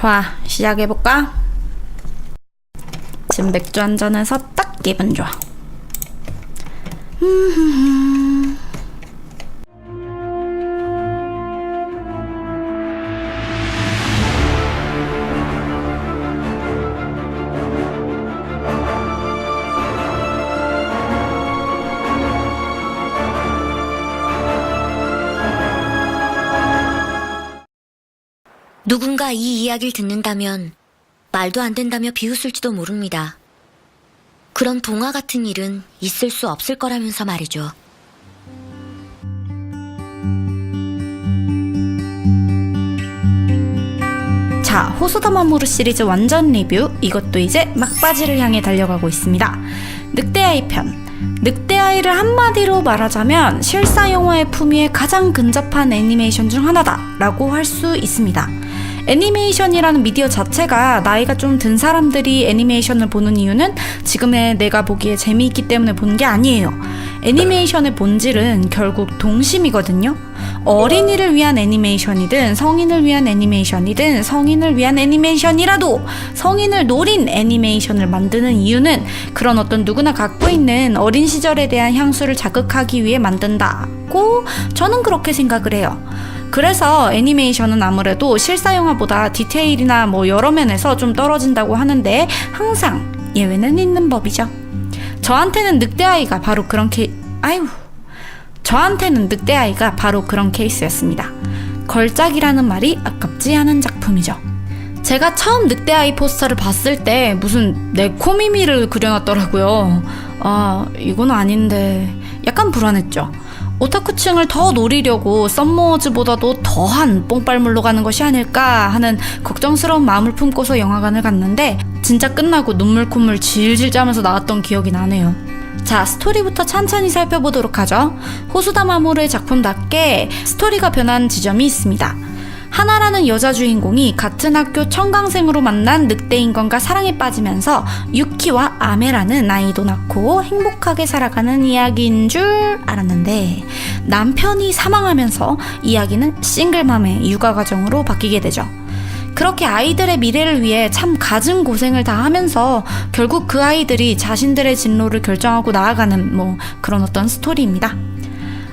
좋아, 시작해볼까? 지금 맥주 한 잔에서 딱 기분 좋아. 누군가 이 이야기를 듣는다면 말도 안 된다며 비웃을지도 모릅니다. 그런 동화 같은 일은 있을 수 없을 거라면서 말이죠. 자, 호소다마모루 시리즈 완전 리뷰. 이것도 이제 막바지를 향해 달려가고 있습니다. 늑대아이 편. 늑대아이를 한마디로 말하자면 실사 영화의 품위에 가장 근접한 애니메이션 중 하나다라고 할 수 있습니다. 애니메이션이라는 미디어 자체가 나이가 좀 든 사람들이 애니메이션을 보는 이유는 지금의 내가 보기에 재미있기 때문에 보는 게 아니에요. 애니메이션의 본질은 결국 동심이거든요. 어린이를 위한 애니메이션이든 성인을 위한 애니메이션이든 성인을 위한 애니메이션이라도 성인을 노린 애니메이션을 만드는 이유는 그런 어떤 누구나 갖고 있는 어린 시절에 대한 향수를 자극하기 위해 만든다고 저는 그렇게 생각을 해요. 그래서 애니메이션은 아무래도 실사 영화보다 디테일이나 뭐 여러 면에서 좀 떨어진다고 하는데 항상 예외는 있는 법이죠. 저한테는 늑대아이가 바로 그런 케 아유 저한테는 늑대아이가 바로 그런 케이스였습니다. 걸작이라는 말이 아깝지 않은 작품이죠. 제가 처음 늑대아이 포스터를 봤을 때 무슨 네코미미를 그려놨더라고요. 아, 이건 아닌데 약간 불안했죠. 오타쿠층을 더 노리려고 썸머워즈보다도 더한 뽕빨물로 가는 것이 아닐까 하는 걱정스러운 마음을 품고서 영화관을 갔는데 진짜 끝나고 눈물 콧물 질질 짜면서 나왔던 기억이 나네요. 자, 스토리부터 찬찬히 살펴보도록 하죠. 호수다 마모르의 작품답게 스토리가 변한 지점이 있습니다. 하나라는 여자 주인공이 같은 학교 청강생으로 만난 늑대 인간과 사랑에 빠지면서 유키와 아메라는 아이도 낳고 행복하게 살아가는 이야기인 줄 알았는데 남편이 사망하면서 이야기는 싱글맘의 육아 과정으로 바뀌게 되죠. 그렇게 아이들의 미래를 위해 참 갖은 고생을 다 하면서 결국 그 아이들이 자신들의 진로를 결정하고 나아가는 뭐 그런 어떤 스토리입니다.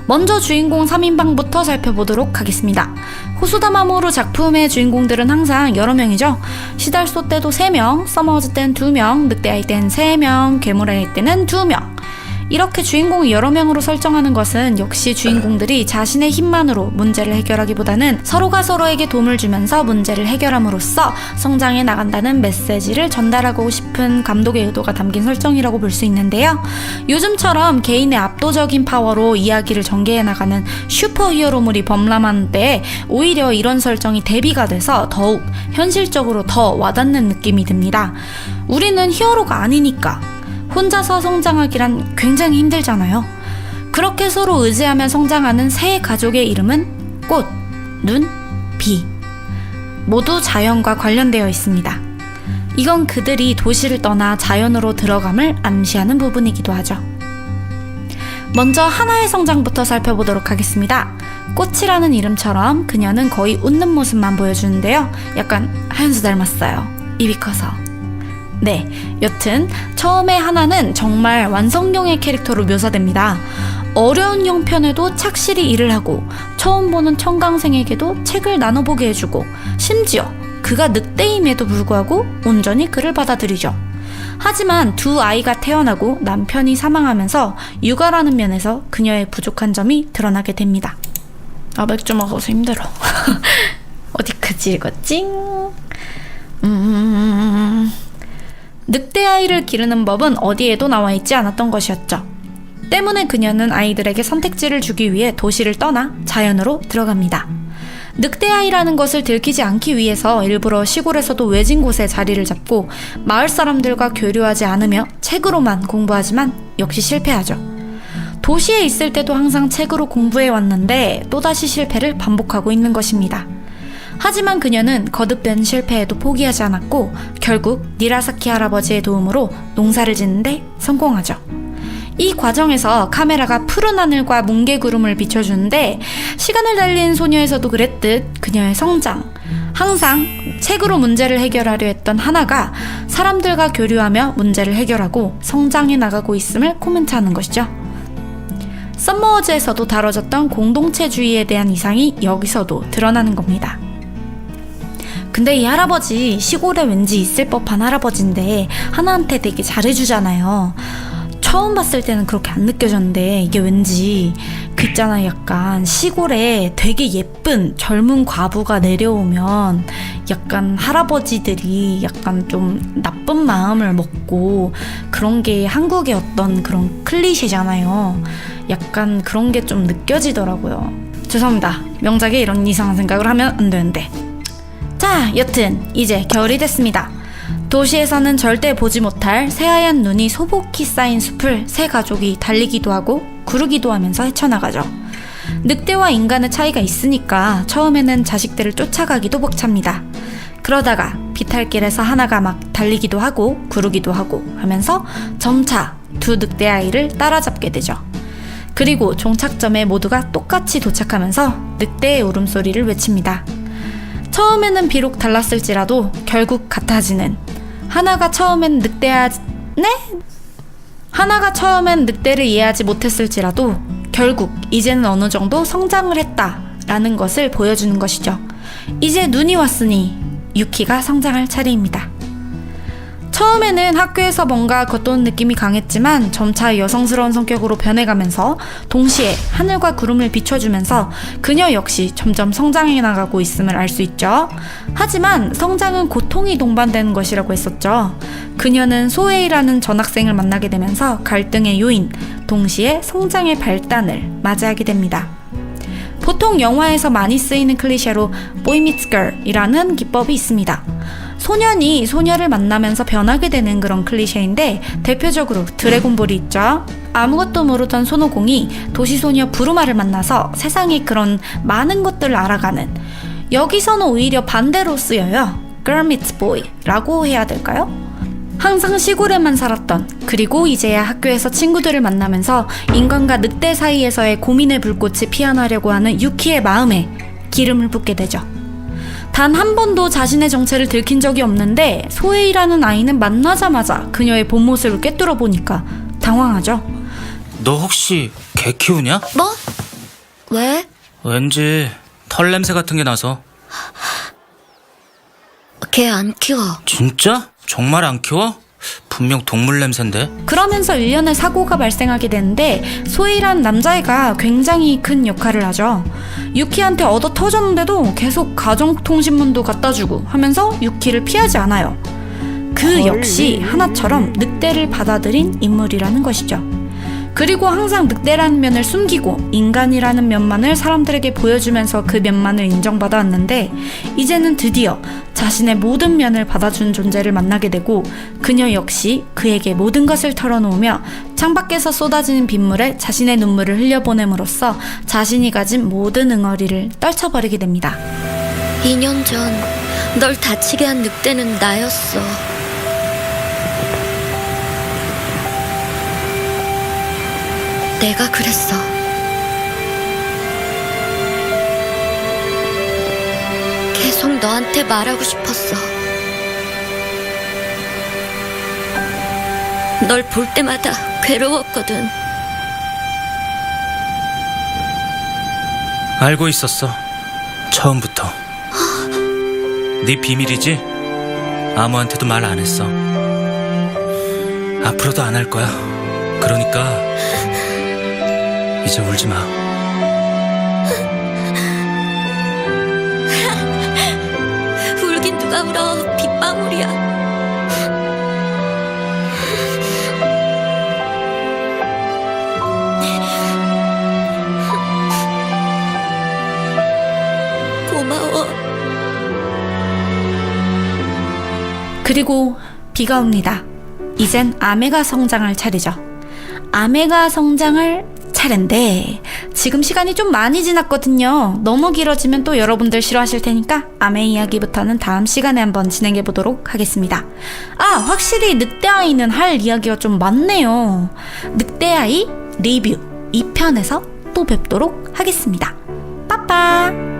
먼저 주인공 3인방부터 살펴보도록 하겠습니다. 호수다마모루 작품의 주인공들은 항상 여러 명이죠. 시달소 때도 3명, 서머즈 땐 2명, 늑대아이 땐 3명, 괴물아이 때는 2명. 이렇게 주인공을 여러 명으로 설정하는 것은 역시 주인공들이 자신의 힘만으로 문제를 해결하기보다는 서로가 서로에게 도움을 주면서 문제를 해결함으로써 성장해 나간다는 메시지를 전달하고 싶은 감독의 의도가 담긴 설정이라고 볼 수 있는데요. 요즘처럼 개인의 압도적인 파워로 이야기를 전개해 나가는 슈퍼 히어로물이 범람한 때 오히려 이런 설정이 대비가 돼서 더욱 현실적으로 더 와닿는 느낌이 듭니다. 우리는 히어로가 아니니까 혼자서 성장하기란 굉장히 힘들잖아요. 그렇게 서로 의지하며 성장하는 새 가족의 이름은 꽃, 눈, 비. 모두 자연과 관련되어 있습니다. 이건 그들이 도시를 떠나 자연으로 들어감을 암시하는 부분이기도 하죠. 먼저 하나의 성장부터 살펴보도록 하겠습니다. 꽃이라는 이름처럼 그녀는 거의 웃는 모습만 보여주는데요. 약간 하연수 닮았어요. 입이 커서. 네, 여튼 처음에 하나는 정말 완성형의 캐릭터로 묘사됩니다. 어려운 형편에도 착실히 일을 하고 처음 보는 청강생에게도 책을 나눠보게 해주고 심지어 그가 늑대임에도 불구하고 온전히 그를 받아들이죠. 하지만 두 아이가 태어나고 남편이 사망하면서 육아라는 면에서 그녀의 부족한 점이 드러나게 됩니다. 아 맥주 먹어서 힘들어. 어디 그지 읽었지? 음... 늑대 아이를 기르는 법은 어디에도 나와 있지 않았던 것이었죠. 때문에 그녀는 아이들에게 선택지를 주기 위해 도시를 떠나 자연으로 들어갑니다. 늑대 아이라는 것을 들키지 않기 위해서 일부러 시골에서도 외진 곳에 자리를 잡고 마을 사람들과 교류하지 않으며 책으로만 공부하지만 역시 실패하죠. 도시에 있을 때도 항상 책으로 공부해 왔는데 또다시 실패를 반복하고 있는 것입니다. 하지만 그녀는 거듭된 실패에도 포기하지 않았고 결국 니라사키 할아버지의 도움으로 농사를 짓는데 성공하죠. 이 과정에서 카메라가 푸른 하늘과 뭉게구름을 비춰주는데 시간을 달린 소녀에서도 그랬듯 그녀의 성장, 항상 책으로 문제를 해결하려 했던 하나가 사람들과 교류하며 문제를 해결하고 성장해 나가고 있음을 코멘트하는 것이죠. 썸머워즈에서도 다뤄졌던 공동체주의에 대한 이상이 여기서도 드러나는 겁니다. 근데 이 할아버지 시골에 왠지 있을 법한 할아버지인데 하나한테 되게 잘해주잖아요. 처음 봤을 때는 그렇게 안 느껴졌는데 이게 왠지 그 있잖아요 약간. 시골에 되게 예쁜 젊은 과부가 내려오면 약간 할아버지들이 약간 좀 나쁜 마음을 먹고 그런 게 한국의 어떤 그런 클리셰잖아요. 약간 그런 게 좀 느껴지더라고요. 죄송합니다. 명작에 이런 이상한 생각을 하면 안 되는데 자, 여튼 이제 겨울이 됐습니다. 도시에서는 절대 보지 못할 새하얀 눈이 소복히 쌓인 숲을 새 가족이 달리기도 하고 구르기도 하면서 헤쳐나가죠. 늑대와 인간의 차이가 있으니까 처음에는 자식들을 쫓아가기도 벅찹니다. 그러다가 비탈길에서 하나가 막 달리기도 하고 구르기도 하고 하면서 점차 두 늑대 아이를 따라잡게 되죠. 그리고 종착점에 모두가 똑같이 도착하면서 늑대의 울음소리를 외칩니다. 처음에는 비록 달랐을지라도 결국 같아지는 하나가 처음엔 늑대하 네? 하나가 처음엔 늑대를 이해하지 못했을지라도 결국 이제는 어느 정도 성장을 했다라는 것을 보여주는 것이죠. 이제 눈이 왔으니 유키가 성장할 차례입니다. 처음에는 학교에서 뭔가 겉도는 느낌이 강했지만 점차 여성스러운 성격으로 변해가면서 동시에 하늘과 구름을 비춰주면서 그녀 역시 점점 성장해 나가고 있음을 알 수 있죠. 하지만 성장은 고통이 동반되는 것이라고 했었죠. 그녀는 소웨이라는 전학생을 만나게 되면서 갈등의 요인, 동시에 성장의 발단을 맞이하게 됩니다. 보통 영화에서 많이 쓰이는 클리셰로 girl이라는 기법이 있습니다. 소년이 소녀를 만나면서 변하게 되는 그런 클리셰인데 대표적으로 드래곤볼이 있죠. 아무것도 모르던 손오공이 도시소녀 부루마를 만나서 세상의 그런 많은 것들을 알아가는 여기서는 오히려 반대로 쓰여요. girl meets boy라고 해야 될까요? 항상 시골에만 살았던 그리고 이제야 학교에서 친구들을 만나면서 인간과 늑대 사이에서의 고민의 불꽃이 피어나려고 하는 유키의 마음에 기름을 붓게 되죠. 단 한 번도 자신의 정체를 들킨 적이 없는데 소혜이라는 아이는 만나자마자 그녀의 본 모습을 꿰뚫어 보니까 당황하죠. 너 혹시 개 키우냐? 뭐? 왜? 왠지 털 냄새 같은 게 나서. 걔 안 키워. 진짜? 정말 안 키워? 분명 동물 냄새인데. 그러면서 일련의 사고가 발생하게 되는데 소희란 남자애가 굉장히 큰 역할을 하죠. 유키한테 얻어 터졌는데도 계속 가정통신문도 갖다 주고 하면서 유키를 피하지 않아요. 그 역시 하나처럼 늑대를 받아들인 인물이라는 것이죠. 그리고 항상 늑대라는 면을 숨기고 인간이라는 면만을 사람들에게 보여주면서 그 면만을 인정받아 왔는데 이제는 드디어 자신의 모든 면을 받아준 존재를 만나게 되고 그녀 역시 그에게 모든 것을 털어놓으며 창밖에서 쏟아지는 빗물에 자신의 눈물을 흘려보냄으로써 자신이 가진 모든 응어리를 떨쳐버리게 됩니다. 2년 전 널 다치게 한 늑대는 나였어. 내가 그랬어. 계속 너한테 말하고 싶었어. 널 볼 때마다 괴로웠거든. 알고 있었어. 처음부터. 네 비밀이지? 아무한테도 말 안 했어. 앞으로도 안 할 거야. 그러니까 이제 울지 마. 울긴 누가 울어 빗방울이야. 고마워. 그리고 비가 옵니다. 이젠 아메가 성장할 차례죠. 아메가 성장할 차례인데 지금 시간이 좀 많이 지났거든요. 너무 길어지면 또 여러분들 싫어하실 테니까 아메 이야기부터는 다음 시간에 한번 진행해 보도록 하겠습니다. 아 확실히 늑대아이는 할 이야기가 좀 많네요. 늑대아이 리뷰 2편에서 또 뵙도록 하겠습니다. 빠빠!